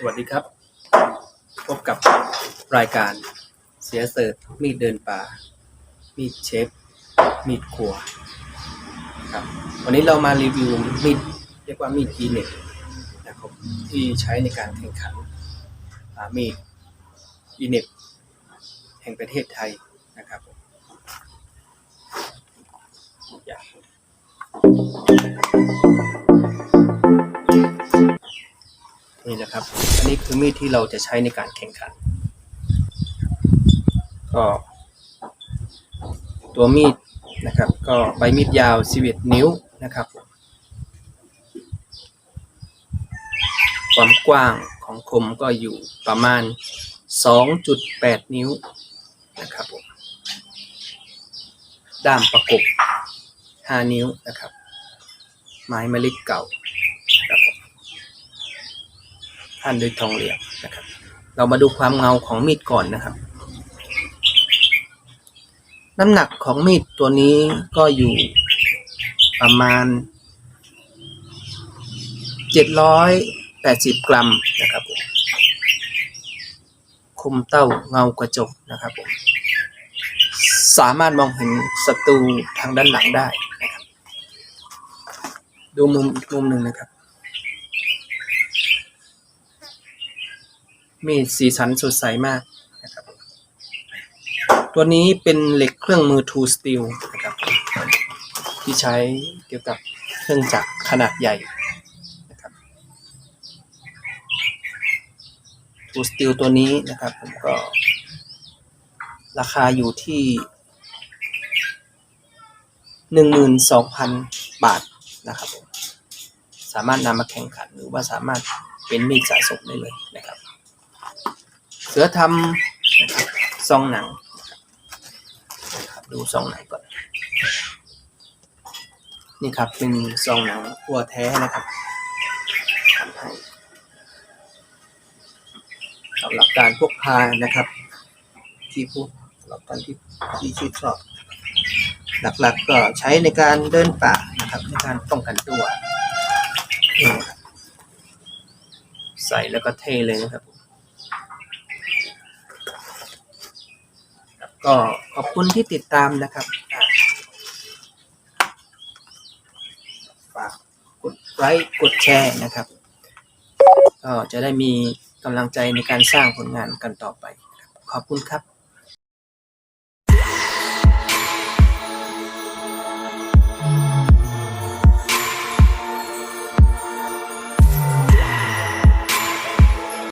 สวัสดีครับ พบกับรายการเสียเสิร์ชมีดเดินป่า มีดเชฟ มีดครัวครับวันนี้เรามารีวิวมีดเรียกว่ามีดกีเน็ตนะครับที่ใช้ในการแข่งขันมีดกีเน็ตแห่งประเทศไทยนะครับอยา คือมีดที่เราจะใช้ในการแข่งขัน ก็ตัวมีดนะครับ ก็ใบมีดยาว 11 นิ้วนะครับ ความกว้างของคมก็อยู่ประมาณ 2.8 นิ้วนะครับผมด้ามประกบ 5 นิ้วนะครับ ไม้มะลิเก่า ท่านด้วยทองเหลืองนะครับ เรามาดูความเงาของมีดก่อนนะครับ น้ำหนักของมีดตัวนี้ก็อยู่ประมาณ 780 กรัมนะครับผมคมเต้าเงากระจกนะครับผมสามารถมองเห็นศัตรูทางด้านหลังได้นะครับ ดูมุมมุมหนึ่งนะครับ มีสีสันสดใสมากนะครับ ตัวนี้เป็นเหล็กเครื่องมือ Tool Steel นะครับ ที่ใช้เกี่ยวกับเครื่องจักรขนาดใหญ่นะครับ Tool Steel ตัวนี้นะครับผมก็ราคาอยู่ที่หนึ่งหมื่นสองพันบาทนะครับผมสามารถนำมาแข่งขันหรือว่าสามารถเป็นมีดสะสมได้เลยนะครับ สือทำนะครับซองหนังดูซองหนังก่อน นี่ครับเป็นซองหนังวัวแท้นะครับทำให้สำหรับการพกพานะครับ ที่พวกสำหรับท่านที่ที่ชื่นชอบหลักๆก็ใช้ในการเดินป่านะครับในการป้องกันตัว ใส่แล้วก็เทเลยนะครับผม ครับ ก็ขอบคุณที่ติดตามนะครับ ฝากกดไลค์กดแชร์นะครับ ก็จะได้มีกำลังใจในการสร้างผลงานกันต่อไป ขอบคุณครับ